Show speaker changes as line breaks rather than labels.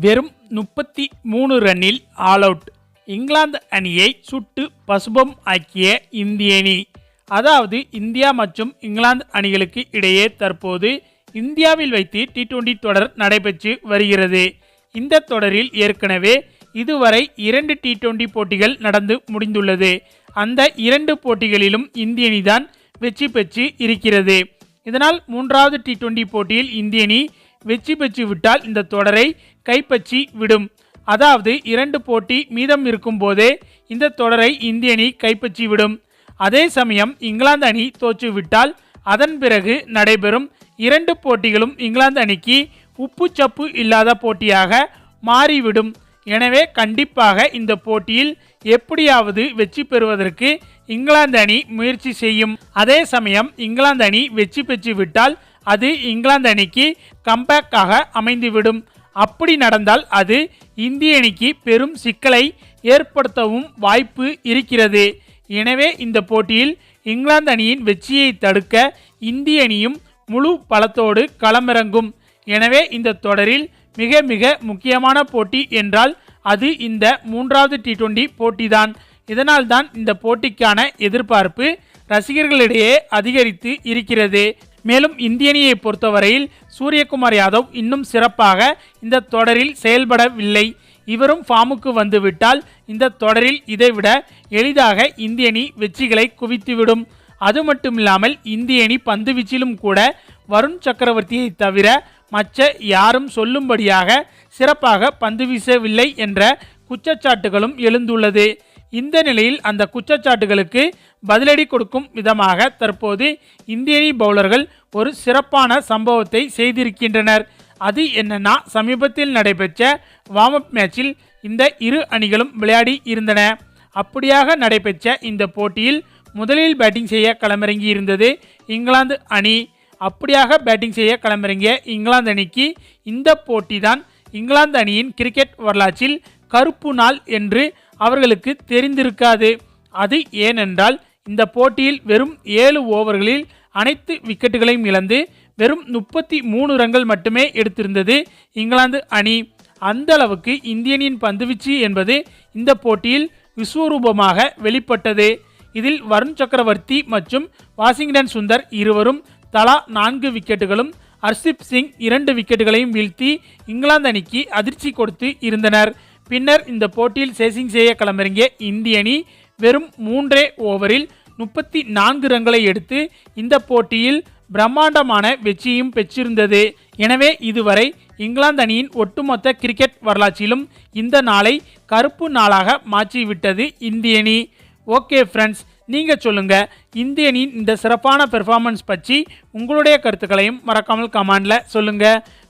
வெறும் முப்பத்தி மூணு ரன்னில் ஆல் அவுட் இங்கிலாந்து அணியை சுட்டு பசுபம் ஆக்கிய இந்திய அணி. அதாவது இந்தியா மற்றும் இங்கிலாந்து அணிகளுக்கு இடையே தற்போது இந்தியாவில் வைத்து டி டுவெண்டி தொடர் நடைபெற்று வருகிறது. இந்த தொடரில் ஏற்கனவே இதுவரை இரண்டு டி டுவெண்டி போட்டிகள் நடந்து முடிந்துள்ளது. அந்த இரண்டு போட்டிகளிலும் இந்திய அணிதான் வெற்றி பெற்று இருக்கிறது. இதனால் மூன்றாவது டி டுவெண்டி போட்டியில் இந்திய அணி வெற்றி பெற்று விட்டால் இந்த தொடரை கைப்பற்றி விடும். அதாவது இரண்டு போட்டி மீதம் இருக்கும் போதே இந்த தொடரை இந்திய அணி கைப்பற்றி விடும். அதே சமயம் இங்கிலாந்து அணி தோற்றுவிட்டால் அதன் பிறகு நடைபெறும் இரண்டு போட்டிகளும் இங்கிலாந்து அணிக்கு உப்பு சப்பு இல்லாத போட்டியாக மாறிவிடும். எனவே கண்டிப்பாக இந்த போட்டியில் எப்படியாவது வெற்றி பெறுவதற்கு இங்கிலாந்து அணி முயற்சி செய்யும். அதே சமயம் இங்கிலாந்து அணி வெற்றி பெற்று விட்டால் அது இங்கிலாந்து அணிக்கு கம்பேக்காக அமைந்துவிடும். அப்படி நடந்தால் அது இந்திய அணிக்கு பெரும் சிக்கலை ஏற்படுத்தவும் வாய்ப்பு இருக்கிறது. எனவே இந்த போட்டியில் இங்கிலாந்து அணியின் வெற்றியை தடுக்க இந்திய அணியும் முழு பலத்தோடு களமிறங்கும். எனவே இந்த தொடரில் மிக மிக முக்கியமான போட்டி என்றால் அது இந்த மூன்றாவது டி டுவெண்டி போட்டிதான். இதனால்தான் இந்த போட்டிக்கான எதிர்பார்ப்பு ரசிகர்களிடையே அதிகரித்து இருக்கிறது. மேலும் இந்தியனியை பொறுத்தவரையில் சூரியகுமார் யாதவ் இன்னும் சிறப்பாக இந்த தொடரில் செயல்படவில்லை. இவரும் ஃபார்முக்கு வந்துவிட்டால் இந்த தொடரில் இதைவிட எளிதாக இந்தியணி வெற்றிகளை குவித்துவிடும். அது மட்டுமில்லாமல் இந்திய அணி பந்துவீச்சிலும் கூட வருண் சக்கரவர்த்தியை தவிர மற்ற யாரும் சொல்லும்படியாக சிறப்பாக பந்து வீசவில்லை என்ற குற்றச்சாட்டுகளும் எழுந்துள்ளது. இந்த நிலையில் அந்த குற்றச்சாட்டுகளுக்கு பதிலடி கொடுக்கும் விதமாக தற்போது இந்திய அணி பவுலர்கள் ஒரு சிறப்பான சம்பவத்தை செய்திருக்கின்றனர். அது என்னன்னா சமீபத்தில் நடைபெற்ற வார்ம் அப் மேட்சில் இந்த இரு அணிகளும் விளையாடி இருந்தன. அப்படியாக நடைபெற்ற இந்த போட்டியில் முதலில் பேட்டிங் செய்ய களமிறங்கி இருந்தது இங்கிலாந்து அணி. அப்படியாக பேட்டிங் செய்ய களமிறங்கிய இங்கிலாந்து அணிக்கு இந்த போட்டி தான் இங்கிலாந்து அணியின் கிரிக்கெட் வரலாற்றில் கருப்பு நாள் என்று அவர்களுக்கு தெரிந்திருக்காது. அது ஏனென்றால் இந்த போட்டியில் வெறும் ஏழு ஓவர்களில் அனைத்து விக்கெட்டுகளையும் இழந்து வெறும் முப்பத்தி மூணு ரன்கள் மட்டுமே எடுத்திருந்தது இங்கிலாந்து அணி. அந்த அளவுக்கு இந்தியனின் பந்துவீச்சு என்பது இந்த போட்டியில் விஸ்வரூபமாக வெளிப்பட்டது. இதில் வருண் சக்கரவர்த்தி மற்றும் வாஷிங்டன் சுந்தர் இருவரும் தலா நான்கு விக்கெட்டுகளும் ஹர்ஷிப் சிங் இரண்டு விக்கெட்டுகளையும் வீழ்த்தி இங்கிலாந்து அணிக்கு அதிர்ச்சி கொடுத்து இருந்தனர். பின்னர் இந்த போட்டியில் சேசிங் செய்ய களமிறங்கிய இந்திய அணி வெறும் மூன்றே ஓவரில் முப்பத்தி நான்கு ரன்களை எடுத்து இந்த போட்டியில் பிரம்மாண்டமான வெற்றியும் பெற்றிருந்தது. எனவே இதுவரை இங்கிலாந்து அணியின் ஒட்டுமொத்த கிரிக்கெட் வரலாற்றிலும் இந்த நாளை கருப்பு நாளாக மாற்றிவிட்டது இந்திய அணி. ஓகே ஃப்ரெண்ட்ஸ் நீங்கள் சொல்லுங்கள் இந்திய அணியின் இந்த சிறப்பான பெர்ஃபார்மன்ஸ் பற்றி உங்களுடைய கருத்துக்களையும் மறக்காமல் கமெண்டில் சொல்லுங்கள்